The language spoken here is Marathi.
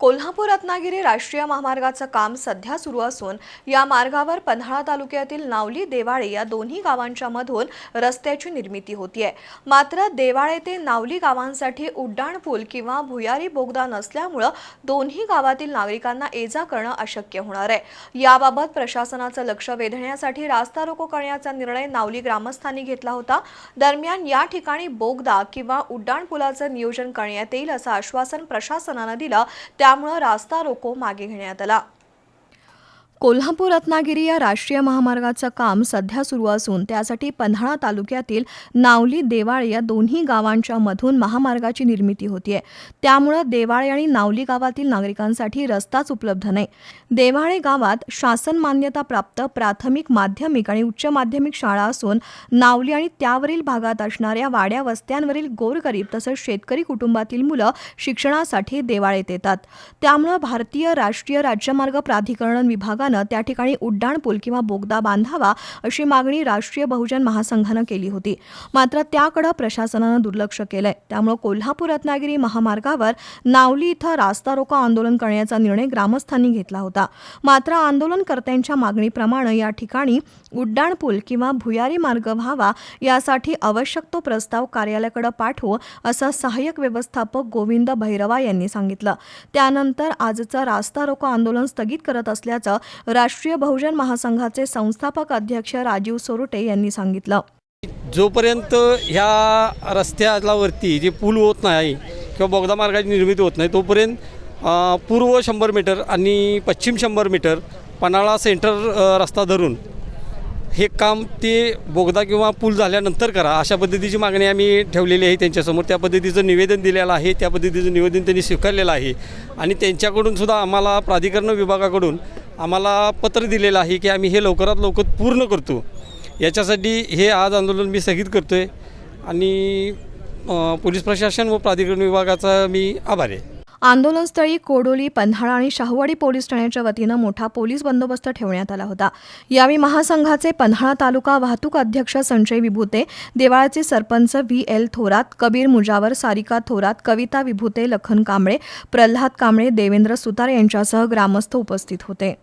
कोल्हापूर रत्नागिरी राष्ट्रीय महामार्गाचं काम सध्या सुरू असून या मार्गावर पन्हाळा तालुक्यातील नावली देवाळे या दोन्ही गावांच्या मधून रस्त्याची निर्मिती होतीये. मात्र देवाळे ते नावली गावांसाठी उड्डाण पूल किंवा भुयारी बोगदा नसल्यामुळं दोन्ही गावातील नागरिकांना ये जा करणं अशक्य होणार आहे. याबाबत प्रशासनाचं लक्ष वेधण्यासाठी रास्ता रोको करण्याचा निर्णय नावली ग्रामस्थांनी घेतला होता. दरम्यान या ठिकाणी बोगदा किंवा उड्डाण पुलाचं नियोजन करण्यात येईल असं आश्वासन प्रशासनानं दिलं. त्यामुळं रास्ता रोको मागे घेण्यात आला. कोल्हापूर रत्नागिरी या राष्ट्रीय महामार्गाचं काम सध्या सुरू असून त्यासाठी पन्हाळा तालुक्यातील नावली देवाळे या दोन्ही गावांच्या मधून महामार्गाची निर्मिती होतीये. त्यामुळं देवाळे आणि नावली गावातील नागरिकांसाठी रस्ताच उपलब्ध नाही. देवाळे गावात शासन मान्यता प्राप्त प्राथमिक माध्यमिक आणि उच्च माध्यमिक शाळा असून नावली आणि त्यावरील भागात असणाऱ्या वाड्या वस्त्यांवरील गोरगरीब तसंच शेतकरी कुटुंबातील मुलं शिक्षणासाठी देवाळेत येतात. त्यामुळं भारतीय राष्ट्रीय राज्यमार्ग प्राधिकरण विभागानं त्या ठिकाणी उड्डाण पूल किंवा बोगदा बांधावा अशी मागणी राष्ट्रीय बहुजन महासंघानं केली होती. मात्र त्याकडं प्रशासनानं दुर्लक्ष केलंय. त्यामुळं कोल्हापूर रत्नागिरी महामार्गावर नावली इथं रास्ता रोको आंदोलन करण्याचा निर्णय ग्रामस्थांनी घेतला होता. मात्र आंदोलनकर्त्यांच्या मागणीप्रमाणे या ठिकाणी उड्डाण पूल किंवा भुयारी मार्ग व्हावा यासाठी आवश्यक तो प्रस्ताव कार्यालयाकडे पाठवू असं सहाय्यक व्यवस्थापक गोविंद भैरवा यांनी सांगितलं. त्यानंतर आजचं रास्ता रोको आंदोलन स्थगित करत असल्याचं राष्ट्रीय बहुजन महासंघाचे संस्थापक अध्यक्ष राजीव सोरुटे यांनी सांगितलं. जोपर्यंत ह्या रस्त्याला वरती जे पूल होत नाही किंवा बोगदा मार्गाची निर्मिती होत नाही तोपर्यंत पूर्व शंभर मीटर आणि पश्चिम शंभर मीटर पन्हाळा सेंटर रस्ता धरून हे काम ते बोगदा किंवा पूल झाल्यानंतर करा अशा पद्धतीची मागणी आम्ही ठेवलेली आहे त्यांच्यासमोर. त्या पद्धतीचं निवेदन दिलेलं आहे त्या पद्धतीचं निवेदन त्यांनी स्वीकारलेलं आहे. आणि त्यांच्याकडून सुद्धा आम्हाला प्राधिकरण विभागाकडून आम्हाला पत्र दिलेलं आहे की आम्ही हे लवकरात लवकर पूर्ण करतो. याच्यासाठी हे आज आंदोलन मी स्थगित करतो आहे आणि पोलीस प्रशासन व प्राधिकरण विभागाचा मी आभार आहे. आंदोलनस्थळी कोडोली पन्हाळा आणि शाहूवाडी पोलीस ठाण्याच्या वतीनं मोठा पोलीस बंदोबस्त ठेवण्यात आला होता. यावेळी महासंघाचे पन्हाळा तालुका वाहतूक अध्यक्ष संजय विभूते देवाळाचे सरपंच व्ही एल थोरात कबीर मुजावर सारिका थोरात कविता विभूते लखन कांबळे प्रल्हाद कांबळे देवेंद्र सुतार यांच्यासह ग्रामस्थ उपस्थित होते.